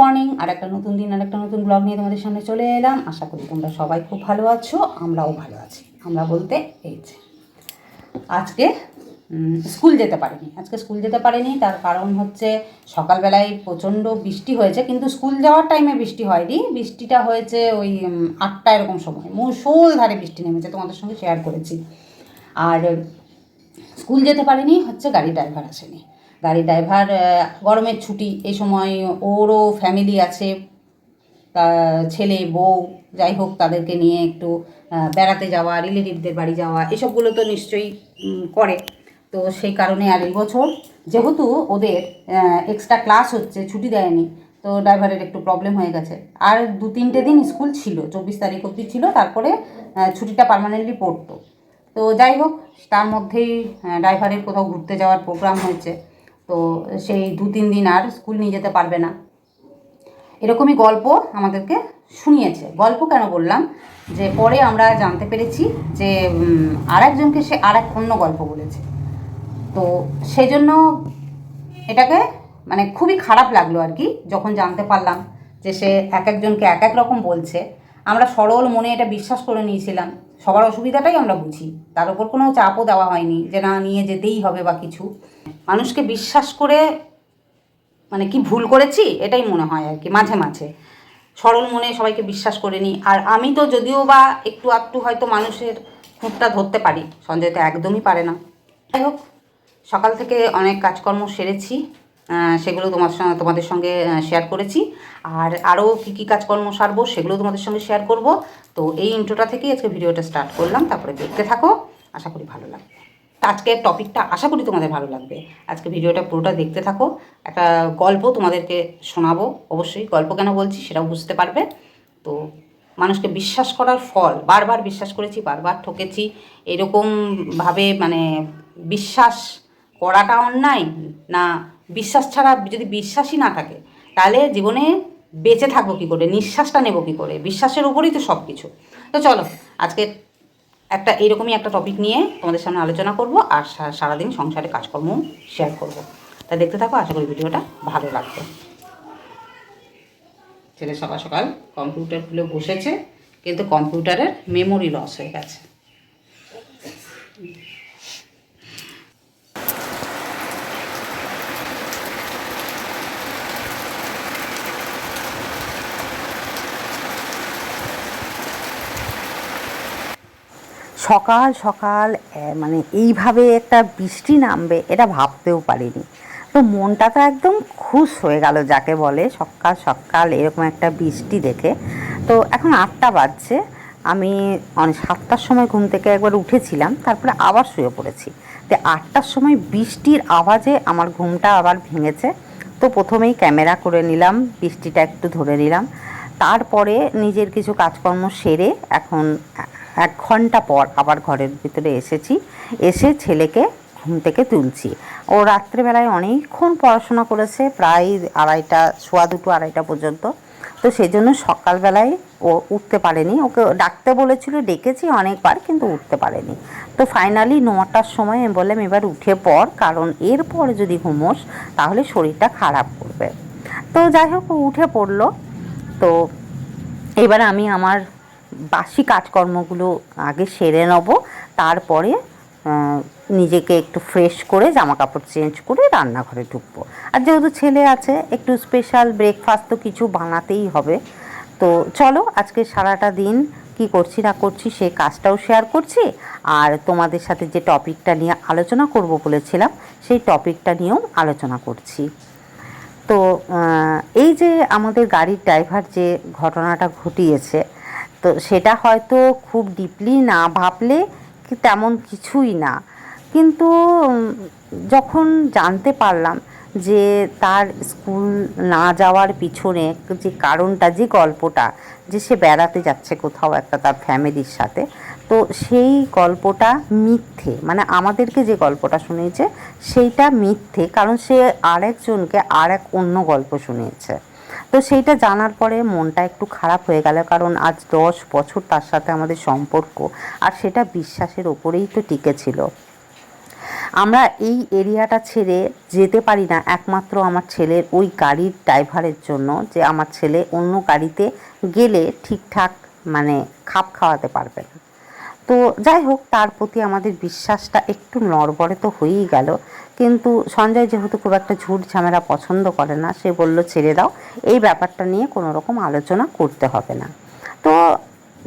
Morning আর একটা নতুন দিন, আর একটা নতুন ব্লগ নিয়ে তোমাদের সামনে চলে এলাম। আশা করি তোমরা সবাই খুব ভালো আছো, আমরাও ভালো আছি। আমরা বলতে এই যে, আজকে স্কুল যেতে পারিনি। আজকে স্কুল যেতে পারিনি, তার কারণ হচ্ছে সকালবেলায় প্রচণ্ড বৃষ্টি হয়েছে, কিন্তু স্কুল যাওয়ার টাইমে বৃষ্টি হয়নি। বৃষ্টিটা হয়েছে ওই আটটা এরকম সময়। মুসল ধারে বৃষ্টি নেমেছে, তোমাদের সঙ্গে শেয়ার করেছি। আর স্কুল যেতে পারিনি, হচ্ছে গাড়ি ড্রাইভার আসেনি। গাড়ি ড্রাইভার গরমের ছুটি, এই সময় ওরও ফ্যামিলি আছে, তা, ছেলে, বউ, যাই হোক তাদেরকে নিয়ে একটু বেড়াতে যাওয়া রিলেটিভদের বাড়ি যাওয়া, এসবগুলো তো নিশ্চয়ই করে। তো সেই কারণে আর এই বছর যেহেতু ওদের এক্সট্রা ক্লাস হচ্ছে, ছুটি দেয়নি, তো ড্রাইভারের একটু প্রবলেম হয়ে গেছে। আর দু তিনটে দিন স্কুল ছিল, চব্বিশ তারিখ অবধি ছিল, তারপরে ছুটিটা পার্মানেন্টলি পড়তো। তো যাই হোক, তার মধ্যেই ড্রাইভারের কোথাও ঘুরতে যাওয়ার প্রোগ্রাম হয়েছে। তো সেই দু তিন দিন আর স্কুল নিয়ে যেতে পারবে না। এরকমই গল্প আমাদেরকে শুনিয়েছে। গল্প কেন বললাম? যে পরে আমরা জানতে পেরেছি যে আর একজনকে সে আর এক অন্য গল্প বলেছে। তো সেই জন্য এটাকে মানে খুবই খারাপ লাগল আর কি, যখন জানতে পারলাম যে সে এক একজনকে এক এক রকম বলছে। আমরা সরল মনে এটা বিশ্বাস করে নিয়েছিলাম। সবার অসুবিধাটাই আমরা বুঝি। তার উপর কোনো চাপও দেওয়া হয়নি যে না, নিয়ে যেতেই হবে বা কিছু। মানুষকে বিশ্বাস করে মানে কি ভুল করেছি? এটাই মনে হয় আর কি, মাঝে মাঝে। সরল মনে সবাইকে বিশ্বাস করে নিই আর আমি তো যদিও বা একটু একটু হয়তো মানুষের খুঁটটা ধরতে পারি, সঞ্জয় তো একদমই পারে না। যাই হোক, সকাল থেকে অনেক কাজকর্ম সেরেছি। সেগুলো তোমার সঙ্গে, তোমাদের সঙ্গে শেয়ার করেছি। আর আরও কী কী কাজকর্ম সারবো, সেগুলো তোমাদের সঙ্গে শেয়ার করব। তো এই ইন্ট্রোটা থেকেই আজকে ভিডিওটা স্টার্ট করলাম। তারপরে দেখতে থাকো। আশা করি ভালো লাগবে। আজকের টপিকটা আশা করি তোমাদের ভালো লাগবে। আজকে ভিডিওটা পুরোটা দেখতে থাকো। একটা গল্প তোমাদেরকে শোনাবো। অবশ্যই গল্প কেন বলছি সেটাও বুঝতে পারবে। তো মানুষকে বিশ্বাস করার ফল, বারবার বিশ্বাস করেছি, বারবার ঠকেছি। এরকমভাবে মানে বিশ্বাস করাটা অন্যায় না বিশ্বাস ছাড়া যদি বিশ্বাসই না থাকে, তাহলে জীবনে বেঁচে থাকব কী করে? নিঃশ্বাসটা নেব কী করে? বিশ্বাসের উপরেই তো সব কিছু তো চলো, আজকে একটা এইরকমই একটা টপিক নিয়ে তোমাদের সামনে আলোচনা করব আর সারাদিন সংসারে কাজকর্ম শেয়ার করব। তা দেখতে থাকো, আশা করি ভিডিওটা ভালো লাগবে। ছেলে সকাল সকাল কম্পিউটার খুলে বসেছে, কিন্তু কম্পিউটারের মেমোরি লস হয়ে গেছে। সকাল সকাল মানে এইভাবে একটা বৃষ্টি নামবে এটা ভাবতেও পারিনি। তো মনটা তো একদম খুশ হয়ে গেল যাকে বলে সকাল সকাল এরকম একটা বৃষ্টি দেখে। তো এখন আটটা বাজছে। আমি অনেক সাতটার সময় ঘুম থেকে একবার উঠেছিলাম, তারপরে আবার শুয়ে পড়েছি। তো আটটার সময় বৃষ্টির আওয়াজে আমার ঘুমটা আবার ভেঙেছে। তো প্রথমেই ক্যামেরা করে নিলাম, বৃষ্টিটা একটু ধরে নিলাম। তারপরে নিজের কিছু কাজকর্ম সেরে এখন এক ঘণ্টা পর আবার ঘরের ভিতরে এসেছি। এসে ছেলেকে ঘুম থেকে তুলছি। ও রাত্রেবেলায় অনেকক্ষণ পড়াশোনা করেছে, প্রায় আড়াইটা, সোয়া দুটো, আড়াইটা পর্যন্ত। তো সেই জন্য সকালবেলায় ও উঠতে পারেনি। ওকে ডাকতে বলেছিল, ডেকেছি অনেকবার, কিন্তু উঠতে পারেনি। তো ফাইনালি নটার সময় আমি বললাম, এবার উঠে পর কারণ এরপরে যদি ঘুমোস, তাহলে শরীরটা খারাপ করবে। তো যাই হোক, ও উঠে পড়ল। তো এবার আমি আমার বাসি কাজকর্মগুলো আগে সেরে নেব, তারপরে নিজেকে একটু ফ্রেশ করে জামা কাপড় চেঞ্জ করে রান্নাঘরে ঢুকবো। আর যেহেতু ছেলে আছে, একটু স্পেশাল ব্রেকফাস্ট তো কিছু বানাতেই হবে। তো চলো, আজকে সারাটা দিন কি করছি না করছি সে কাজটাও শেয়ার করছি, আর তোমাদের সাথে যে টপিকটা নিয়ে আলোচনা করব বলেছিলাম, সেই টপিকটা নিয়েও আলোচনা করছি। তো এই যে আমাদের গাড়ির ড্রাইভার যে ঘটনাটা ঘটিয়েছে তো সেটা হয়তো খুব ডিপলি না ভাবলে কি তেমন কিছুই না। কিন্তু যখন জানতে পারলাম যে তার স্কুল না যাওয়ার পিছনে যে কারণটা, যে গল্পটা, যে সে বেড়াতে যাচ্ছে কোথাও একটা তার ফ্যামিলির সাথে, তো সেই গল্পটা মিথ্যে মানে আমাদেরকে যে গল্পটা শুনিয়েছে, সেইটা মিথ্যে, কারণ সে আরেকজনকে আর এক অন্য গল্প শুনিয়েছে। তো সেইটা জানার পরে মনটা একটু খারাপ হয়ে গেল, কারণ আজ দশ বছর তার সাথে আমাদের সম্পর্ক, আর সেটা বিশ্বাসের ওপরেই তো টিকে ছিল আমরা এই এরিয়াটা ছেড়ে যেতে পারি না একমাত্র আমার ছেলের ওই গাড়ির ড্রাইভারের জন্য, যে আমার ছেলে অন্য গাড়িতে গেলে ঠিকঠাক মানে খাপ খাওয়াতে পারবে না। তো যাই হোক, তার প্রতি আমাদের বিশ্বাসটা একটু নড়বড়ে তো হয়েই গেল। কিন্তু সঞ্জয় যেহেতু খুব একটা ঝুট ঝামেলা পছন্দ করে না, সে বলল, ছেড়ে দাও, এই ব্যাপারটা নিয়ে কোনো রকম আলোচনা করতে হবে না। তো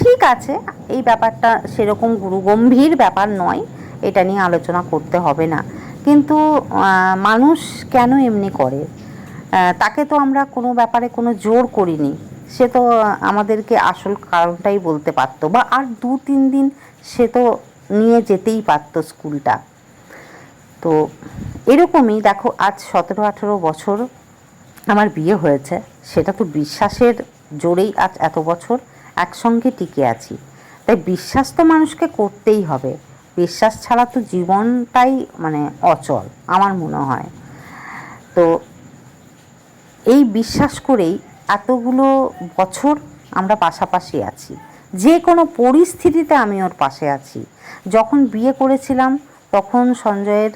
ঠিক আছে, এই ব্যাপারটা সেরকম গুরুগম্ভীর ব্যাপার নয়, এটা নিয়ে আলোচনা করতে হবে না। কিন্তু মানুষ কেন এমনি করে? তাকে তো আমরা কোনো ব্যাপারে কোনো জোর করিনি। সে তো আমাদেরকে আসল কারণটাই বলতে পারতো বা আর দু, তিন দিন সে তো নিয়ে যেতেই পারতো স্কুলটা। তো এরকমই দেখো আজ সতেরো, আঠেরো বছর আমার বিয়ে হয়েছে, সেটা তো বিশ্বাসের জোরেই আজ এত বছর একসঙ্গে টিকে আছি। তাই বিশ্বাস তো মানুষকে করতেই হবে। বিশ্বাস ছাড়া তো জীবনটাই মানে অচল, আমার মনে হয়। তো এই বিশ্বাস করেই এতগুলো বছর আমরা পাশাপাশি আছি। যে কোনো পরিস্থিতিতে আমি ওর পাশে আছি। যখন বিয়ে করেছিলাম, তখন সঞ্জয়ের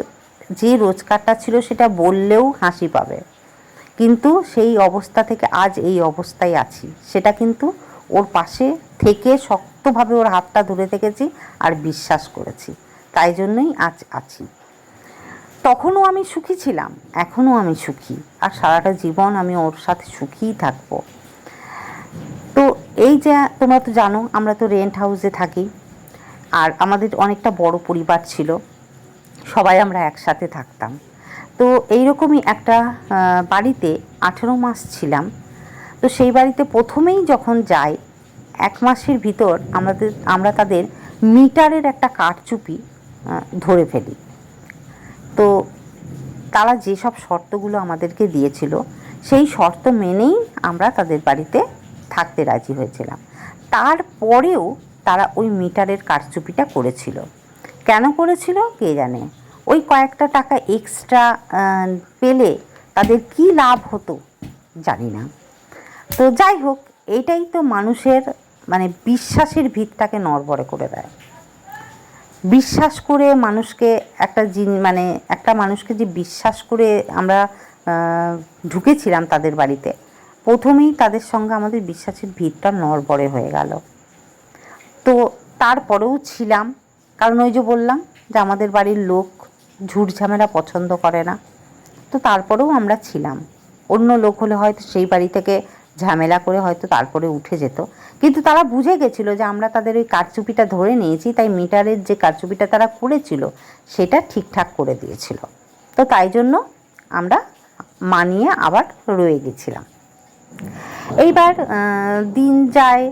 যে রোজগারটা ছিল, সেটা বললেও হাসি পাবে। কিন্তু সেই অবস্থা থেকে আজ এই অবস্থায় আছি। সেটা কিন্তু ওর পাশে থেকে শক্তভাবে ওর হাতটা ধরে থেকেছি আর বিশ্বাস করেছি। তাই জন্যই আজ আছি। তখনও আমি সুখী ছিলাম, এখনও আমি সুখী আর সারাটা জীবন আমি ওর সাথে সুখীই থাকব। তো এই যে তোমরা তো জানো, আমরা তো রেন্ট হাউসে থাকি আর আমাদের অনেকটা বড় পরিবার ছিল, সবাই আমরা একসাথে থাকতাম। তো এইরকমই একটা বাড়িতে আঠেরো মাস ছিলাম। তো সেই বাড়িতে প্রথমেই যখন যাই, এক মাসের ভিতর আমাদের, আমরা তাদের মিটারের একটা কাঠচুপি ধরে ফেলি। তো তারা যেসব শর্তগুলো আমাদেরকে দিয়েছিল, সেই শর্ত মেনেই আমরা তাদের বাড়িতে থাকতে রাজি হয়েছিলাম। তারপরেও তারা ওই মিটারের কারচুপিটা করেছিল। কেন করেছিল কে জানে? ওই কয়েকটা টাকা এক্সট্রা পেলে তাদের কি লাভ হতো জানি না। তো যাই হোক, এটাই তো মানুষের মানে বিশ্বাসের ভিতটাকে নড়বড়ে করে দেয়। বিশ্বাস করে মানুষকে একটা জিন মানে একটা মানুষকে যে বিশ্বাস করে আমরা ঢুকেছিলাম তাদের বাড়িতে, প্রথমেই তাদের সঙ্গে আমাদের বিশ্বাসের ভিড়টা নড়বড়ে হয়ে গেল। তো তারপরেও ছিলাম, কারণ ওই যে বললাম যে আমাদের বাড়ির লোক ঝুট ঝামেলা পছন্দ করে না। তো তারপরেও আমরা ছিলাম। অন্য লোক হলে হয়তো সেই বাড়ি থেকে ঝামেলা করে হয়তো তারপরে উঠে যেত। কিন্তু তারা বুঝে গেছিল যে আমরা তাদের ওই কারচুপিটা ধরে নিয়েছি, তাই মিটারের যে কারচুপিটা তারা করেছিল, সেটা ঠিকঠাক করে দিয়েছিল। তো তাই জন্য আমরা মানিয়ে আবার রয়ে গেছিলাম। এইবার দিন যায়,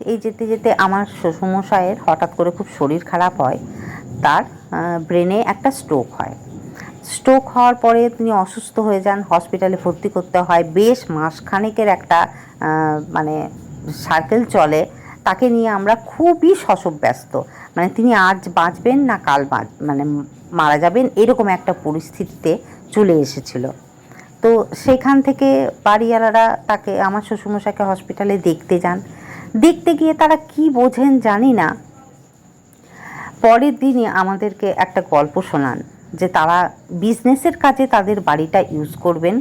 এই যেতে যেতে আমার শ্বশুরমশাইয়ের হঠাৎ করে খুব শরীর খারাপ হয়, তার ব্রেনে একটা স্ট্রোক হয়। স্ট্রোক হওয়ার পরে তিনি অসুস্থ হয়ে যান। হসপিটালে ভর্তি করতে হয়। বেশ মাসখানেকের একটা মানে সার্কেল চলে। তাকে নিয়ে আমরা খুবই শশব ব্যস্ত। মানে তিনি আজ বাঁচবেন না কাল বাঁচ মানে মারা যাবেন এরকম একটা পরিস্থিতিতে চলে এসেছিল। তো সেখান থেকে বাড়িওয়ালারা তাকে, আমার শ্বশুরমশাইকে হসপিটালে দেখতে যান। দেখতে গিয়ে তারা কি বোঝেন জানি না। পরের দিনই আমাদেরকে একটা গল্প শোনান। যে তারা বিজনেসের কাজে তাদের বাড়িটা ইউজ করবেন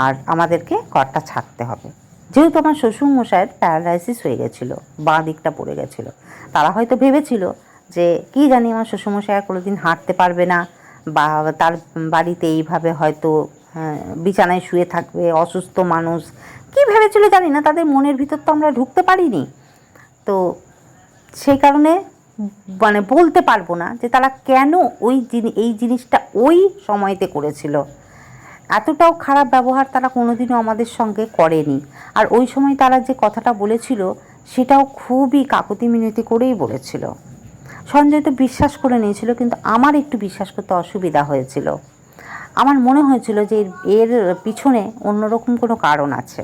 আর আমাদেরকে ঘরটা ছাড়তে হবে। যেহেতু আমার শ্বশুরমশাইয়ের প্যারালাইসিস হয়ে গেছিল বাঁ দিকটা পড়ে গেছিল তারা হয়তো ভেবেছিল যে কি জানি আমার শ্বশুরমশাই আর কোনোদিন হাঁটতে পারবে না বা তার বাড়িতে এইভাবে হয়তো হ্যাঁ, বিছানায় শুয়ে থাকবে অসুস্থ মানুষ। কি ভেবেছিল জানি না তাদের মনের ভিতর তো আমরা ঢুকতে পারিনি। তো সেই কারণে মানে বলতে পারব না যে তারা কেন ওই এই জিনিসটা ওই সময়তে করেছিল। এতটাও খারাপ ব্যবহার তারা কোনোদিনও আমাদের সঙ্গে করেনি। আর ওই সময় তারা যে কথাটা বলেছিল, সেটাও খুবই কাকুতি মিনতি করেই বলেছিল। সঞ্জয় তো বিশ্বাস করে নিয়েছিল, কিন্তু আমার একটু বিশ্বাস করতে অসুবিধা হয়েছিল। আমার মনে হয়েছিল যে এর পিছনে অন্যরকম কোনো কারণ আছে।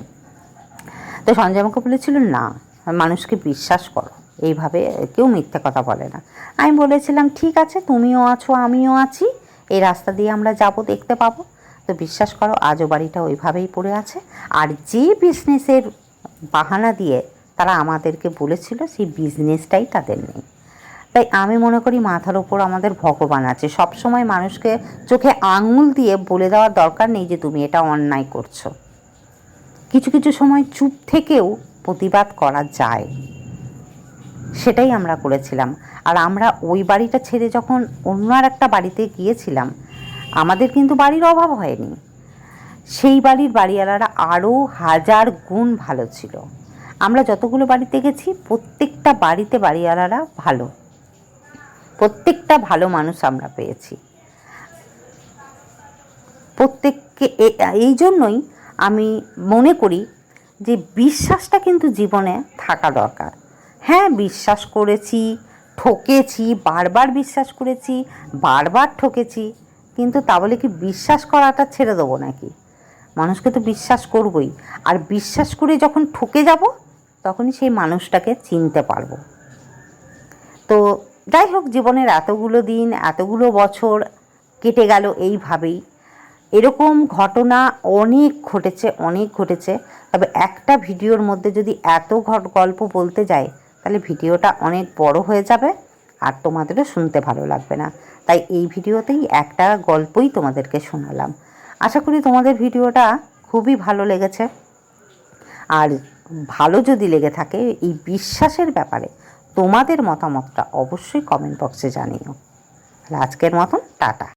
তো সঞ্জয় আমাকে বলেছিল, না, মানুষকে বিশ্বাস করো। এইভাবে কেউ মিথ্যে কথা বলে না। আমি বলেছিলাম, ঠিক আছে, তুমিও আছো, আমিও আছি, এই রাস্তা দিয়ে আমরা যাব, দেখতে পাবো। তো বিশ্বাস করো, আজও বাড়িটা ওইভাবেই পড়ে আছে। আর যে বিজনেসের বাহানা দিয়ে তারা আমাদেরকে বলেছিল, সেই বিজনেসটাই তাদের নেই। তাই আমি মনে করি, মাথার ওপর আমাদের ভগবান আছে। সব সময় মানুষকে চোখে আঙুল দিয়ে বলে দেওয়ার দরকার নেই যে, তুমি এটা অন্যায় করছ। কিছু কিছু সময় চুপ থেকেও প্রতিবাদ করা যায়। সেটাই আমরা করেছিলাম। আর আমরা ওই বাড়িটা ছেড়ে যখন অন্য আর একটা বাড়িতে গিয়েছিলাম, আমাদের কিন্তু বাড়ির অভাব হয়নি। সেই বাড়ির বাড়িওয়ালারা আরও হাজার গুণ ভালো ছিল। আমরা যতগুলো বাড়িতে গেছি, প্রত্যেকটা বাড়িতে বাড়িওয়ালারা ভালো। প্রত্যেকটা ভালো মানুষ আমরা পেয়েছি। প্রত্যেককে এই জন্যই আমি মনে করি যে বিশ্বাসটা কিন্তু জীবনে থাকা দরকার। হ্যাঁ বিশ্বাস করেছি, ঠকেছি, বারবার বিশ্বাস করেছি, বারবার ঠকেছি, কিন্তু তা বলে কি বিশ্বাস করাটা ছেড়ে দেবো নাকি? মানুষকে তো বিশ্বাস করবই, আর বিশ্বাস করে যখন ঠকে যাব, তখনই সেই মানুষটাকে চিনতে পারব। তো যাই হোক, জীবনের এতগুলো দিন, এতগুলো বছর কেটে গেল এইভাবেই। এরকম ঘটনা অনেক ঘটেছে অনেক ঘটেছে। তবে একটা ভিডিওর মধ্যে যদি এত ঘট গল্প বলতে যায় তাহলে ভিডিওটা অনেক বড় হয়ে যাবে আর তোমাদেরও শুনতে ভালো লাগবে না। তাই এই ভিডিওতেই একটা গল্পই তোমাদেরকে শোনালাম। আশা করি তোমাদের ভিডিওটা খুবই ভালো লেগেছে। আর ভালো যদি লেগে থাকে এই বিশ্বাসের ব্যাপারে তোমাদের মতামতটা অবশ্যই কমেন্ট বক্সে জানিও। তাহলে আজকের মতন টাটা।